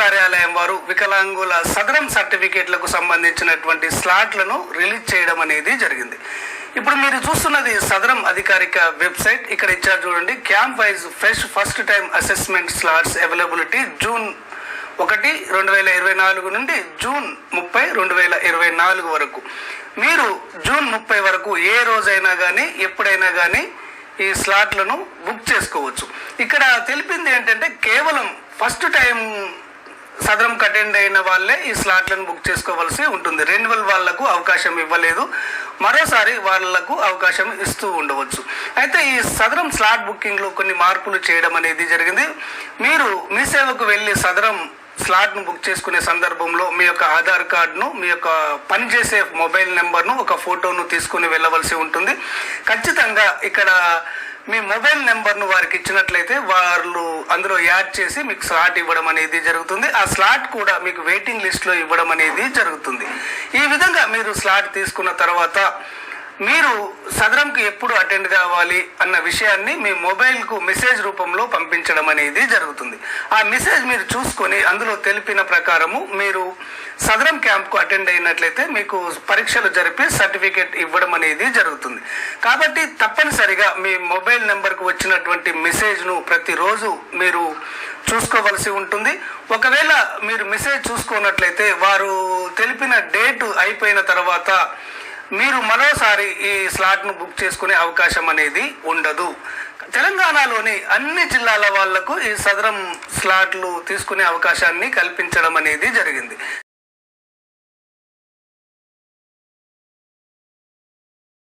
కార్యాలయం వారు వికలాంగుల సదరం సర్టిఫికేట్లకు సంబంధించినటువంటి స్లాట్లను రిలీజ్ చేయడం అనేది జరిగింది. ఇప్పుడు మీరు చూస్తున్నది సదరం అధికారిక వెబ్సైట్. ఇక్కడ ఇచ్చారు చూడండి camp wise fresh first time assessment slots availability June ఒకటి రెండు వేల ఇరవై నాలుగు నుండి జూన్ ముప్పై రెండు వేల ఇరవై నాలుగు వరకు. మీరు జూన్ ముప్పై వరకు ఏ రోజైనా కానీ ఎప్పుడైనా కానీ ఈ స్లాట్లను బుక్ చేసుకోవచ్చు. ఇక్కడ తెలిపింది ఏంటంటే కేవలం ఫస్ట్ టైం సదరంకి అటెండ్ అయిన వాళ్ళే ఈ స్లాట్లను బుక్ చేసుకోవాల్సి ఉంటుంది. రెన్యువల్ వాళ్ళకు అవకాశం ఇవ్వలేదు. మరోసారి వాళ్ళకు అవకాశం ఇస్తూ ఉండవచ్చు. అయితే ఈ సదరం స్లాట్ బుకింగ్లో కొన్ని మార్పులు చేయడం అనేది జరిగింది. మీరు మీ సేవకు వెళ్ళి సదరం స్లాట్ను బుక్ చేసుకునే సందర్భంలో మీ యొక్క ఆధార్ కార్డును మీ యొక్క పనిచేసే మొబైల్ నెంబర్ను ఒక ఫోటోను తీసుకుని వెళ్ళవలసి ఉంటుంది. ఖచ్చితంగా ఇక్కడ మీ మొబైల్ నెంబర్ను వారికి ఇచ్చినట్లయితే వాళ్ళు అందులో యాడ్ చేసి మీకు స్లాట్ ఇవ్వడం అనేది జరుగుతుంది. ఆ స్లాట్ కూడా మీకు వెయిటింగ్ లిస్ట్లో ఇవ్వడం అనేది జరుగుతుంది. ఈ విధంగా మీరు స్లాట్ తీసుకున్న తర్వాత మీరు సదరంకి ఎప్పుడు అటెండ్ కావాలి అన్న విషయాన్ని మీ మొబైల్కు మెసేజ్ రూపంలో పంపించడం అనేది జరుగుతుంది. ఆ మెసేజ్ మీరు చూసుకొని అందులో తెలిపిన ప్రకారము మీరు సదరం క్యాంప్కు అటెండ్ అయినట్లయితే మీకు పరీక్షలు జరిపి సర్టిఫికేట్ ఇవ్వడం అనేది జరుగుతుంది. కాబట్టి తప్పనిసరిగా మీ మొబైల్ నెంబర్కు వచ్చినటువంటి మెసేజ్ను ప్రతిరోజు మీరు చూసుకోవలసి ఉంటుంది. ఒకవేళ మీరు మెసేజ్ చూసుకున్నట్లయితే వారు తెలిపిన డేట్ అయిపోయిన తర్వాత మీరు మరోసారి ఈ స్లాట్ను బుక్ చేసుకునే అవకాశం అనేది ఉండదు. తెలంగాణలోని అన్ని జిల్లాల వాళ్ళకు ఈ సదరం స్లాట్లు తీసుకునే అవకాశాన్ని కల్పించడం అనేది జరిగింది.